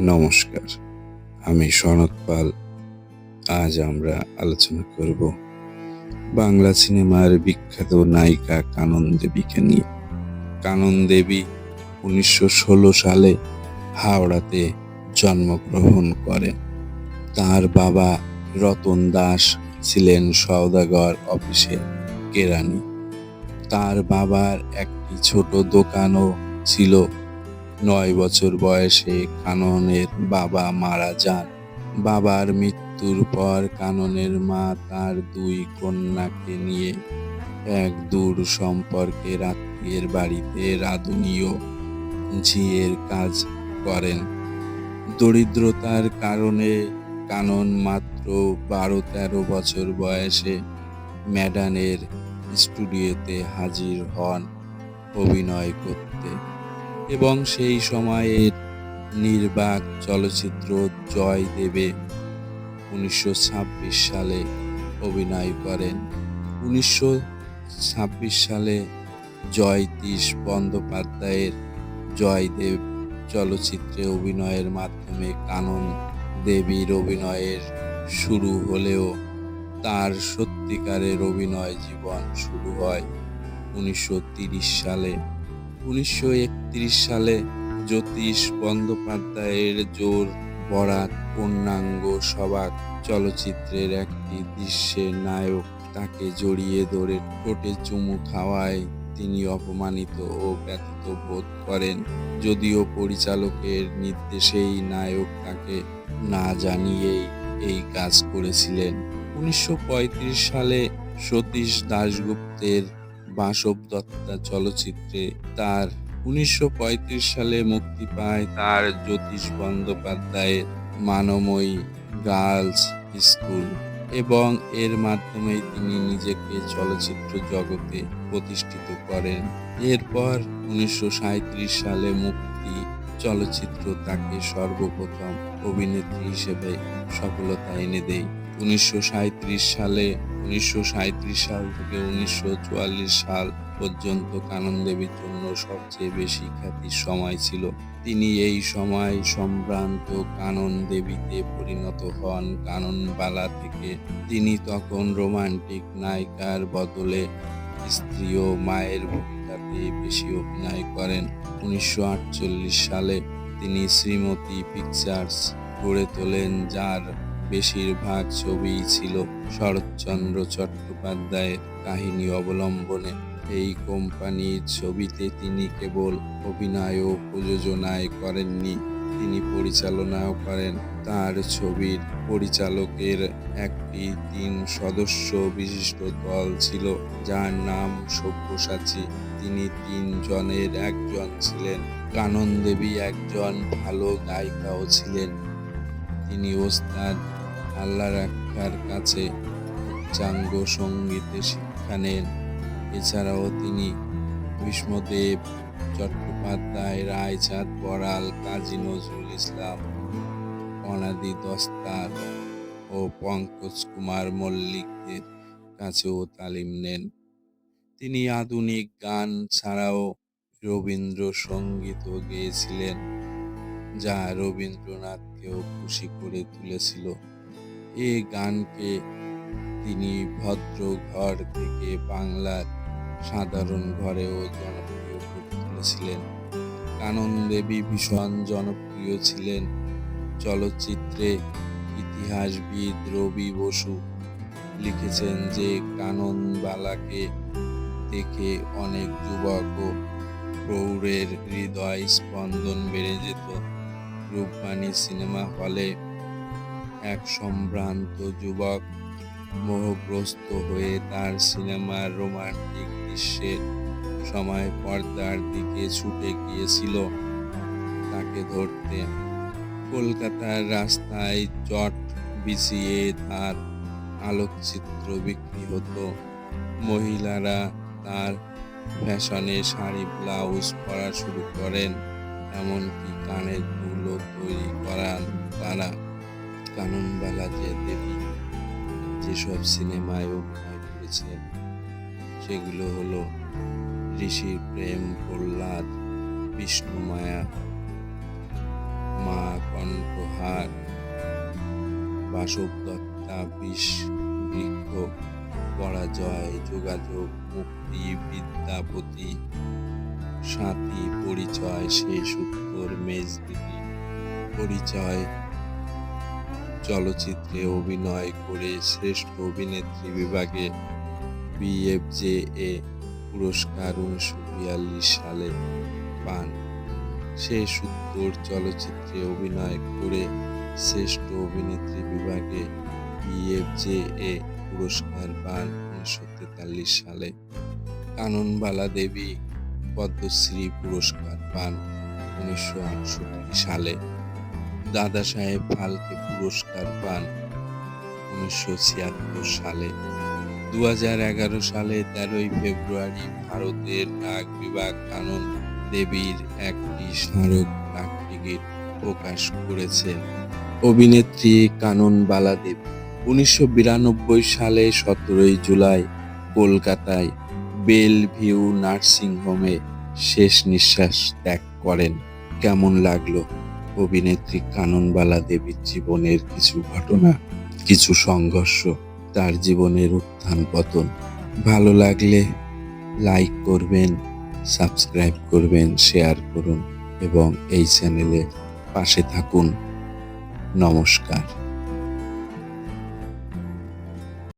নমস্কার। আমি সনৎ পাল। আজ আমরা আলোচনা করব বাংলা সিনেমার বিখ্যাত নায়িকা কানন দেবীকে নিয়ে। কানন দেবী উনিশশো ষোলো সালে হাওড়াতে জন্মগ্রহণ করেন। তার বাবা রতন দাস ছিলেন সওদাগর অফিসে কেরানি। তার বাবার একটি ছোট দোকানও ছিল নয় বছর বয়সে কাননের বাবা মারা যান। বাবার মৃত্যুর পর কাননের মা তার দুই কন্যাকে নিয়ে এক দূর সম্পর্কে আত্মীয়ের বাড়িতে রাধুনীয় ঝিয়ের কাজ করেন। দরিদ্রতার কারণে কানন মাত্র বারো তেরো বছর বয়সে ম্যাডানের স্টুডিওতে হাজির হন অভিনয় করতে। এবং সেই সময়ের নির্বাক চলচ্চিত্র জয় দেবে। উনিশশো ছাব্বিশ সালে অভিনয় করেন। উনিশশো ছাব্বিশ সালে জয়তীশ বন্দ্যোপাধ্যায়ের জয়দেব চলচ্চিত্রে অভিনয়ের মাধ্যমে কানন দেবীর অভিনয়ের শুরু হলেও তার সত্যিকারের অভিনয় জীবন শুরু হয়। উনিশশো সালে উনিশশো একত্রিশ সালে জ্যোতিষ বন্দ্যোপাধ্যায়ের জোর বরাত পূর্ণাঙ্গ সবাক চলচ্চিত্রের একটি দৃশ্যের নায়ক তাকে জড়িয়ে ধরে ঠোঁটে চুমু খাওয়ায়। তিনি অপমানিত ও ব্যথিত বোধ করেন, যদিও পরিচালকের নির্দেশেই নায়ক তাকে না জানিয়েই এই কাজ করেছিলেন। উনিশশো পঁয়ত্রিশ সালে সতীশ দাশগুপ্তের বাসব দত্তা চলচ্চিত্রে তার উনিশশো পঁয়ত্রিশ সালে মুক্তি পায় তার জ্যোতিষ বন্দ্যোপাধ্যায়ের মানময়ী গার্লস স্কুল এবং এর মাধ্যমে তিনি নিজেকে চলচ্চিত্র জগতে প্রতিষ্ঠিত করেন। এরপর উনিশশো সালে মুক্তি চলচ্চিত্র তাকে সর্বপ্রথম অভিনেত্রী হিসেবে সফলতা এনে দেয়। উনিশশো সাঁইত্রিশ সালে, উনিশশো সাঁইত্রিশ সাল থেকে উনিশশো চুয়াল্লিশ সাল পর্যন্ত কানন দেবীর জন্য সবচেয়ে বেশি খ্যাতির সময় ছিল। তিনি এই সময় সম্ভ্রান্ত কানন দেবীতে পরিণত হন। কাননবালা থেকে তিনি তখন রোমান্টিক নায়িকার বদলে স্ত্রী ও মায়ের ভূমিকাতে বেশি অভিনয় করেন। উনিশশো আটচল্লিশ সালে তিনি শ্রীমতী পিকচার্স গড়ে তোলেন, যার বেশিরভাগ ছবিই ছিল শরৎচন্দ্র চট্টোপাধ্যায়ের কাহিনী অবলম্বনে। এই কোম্পানির ছবিতে তিনি কেবল অভিনয় ও প্রযোজনায় করেননি তিনি পরিচালনাও করেন। তার ছবির পরিচালকের একটি তিন সদস্য বিশিষ্ট দল ছিল, যার নাম সব্যসাচী। তিনি তিনজনের একজন ছিলেন, কানন দেবী একজন ভালো গায়িকাও ছিলেন। তিনি ওস্তাদ আল্লাহ রাখার কাছে উচ্চাঙ্গ সঙ্গীতে শিক্ষা নেন। এছাড়াও তিনি ভীষ্মদেব চট্টোপাধ্যায়, রায়চাঁদ, বড়াল, কাজী নজরুল ইসলাম, অনাদি দস্তার ও পঙ্কজ কুমার মল্লিকদের কাছেও তালিম নেন। তিনি আধুনিক গান ছাড়াও রবীন্দ্র সঙ্গীতও গেয়েছিলেন, যা রবীন্দ্রনাথকেও খুশি করে তুলেছিল। এ গানকে তিনি ভদ্রঘর থেকে বাংলার সাধারণ ঘরেও জনপ্রিয় করে তুলেছিলেন কানন দেবী ভীষণ জনপ্রিয় ছিলেন। চলচ্চিত্রে ইতিহাসবিদ রবি বসু লিখেছেন যে কাননবালাকে দেখে অনেক যুবক ও প্রৌঢ়ের হৃদয় স্পন্দন বেড়ে যেত। রূপবাণী সিনেমা হলে এক সম্ভ্রান্ত যুবক মোহগ্রস্ত হয়ে তার সিনেমার রোমান্টিক দৃশ্যের সময় পর্দার দিকে ছুটে গিয়েছিল। তাকে ধরতে কলকাতার রাস্তায় চট বিছিয়ে তার আলোকচিত্র বিক্রি হতো। মহিলারা তার ফ্যাশনে শাড়ি, ব্লাউজ পরা শুরু করেন, এমনকি কানের দুলো তৈরি করান তারা। কাননবালা যে দেবী যেসব সিনেমায় অভিনয় করেছেন, সেগুলো হলো ঋষির প্রেম প্রহ্লাদ, বিষ্ণু মায়া, মা কন্যা বাসব দত্তা, বিষ বৃক্ষ, পরাজয়, যোগাযোগ, মুক্তি, বিদ্যাপতি, সাথী, পরিচয়, শেষ উত্তর, মেজদিদি, পরিচয় চলচ্চিত্রে অভিনয় করে শ্রেষ্ঠ অভিনেত্রী বিভাগে বিএফজেএ পুরস্কার উনিশশো বিয়াল্লিশ সালে পান। সে উত্তর চলচ্চিত্রে অভিনয় করে শ্রেষ্ঠ অভিনেত্রী বিভাগে বিএফজেএ পুরস্কার পান উনিশশো তেতাল্লিশ সালে। কাননবালা দেবী পদ্মশ্রী পুরস্কার পান উনিশশো আটষট্টি সালে। দাদা সাহেব ফালকে পুরস্কার পান। উনিশশো ছিয়াত্তর সালে। দু সালে তেরোই ফেব্রুয়ারি ভারতের ডাক বিভাগ কানন দেবীর একটি স্মারক ডাক টিকিট প্রকাশ করেছে। অভিনেত্রী কানন দেবী উনিশশো বিরানব্বই সালে সতেরোই জুলাই কলকাতায় বেল ভিউ নার্সিং হোমে শেষ নিঃশ্বাস ত্যাগ করেন। কেমন লাগল? অভিনেত্রী কাননবালা দেবীর জীবনের কিছু ঘটনা, কিছু সংঘর্ষ, তার জীবনের উত্থান পতন। ভালো লাগলে লাইক করবেন, সাবস্ক্রাইব করবেন, শেয়ার করুন এবং এই চ্যানেলে পাশে থাকুন। নমস্কার।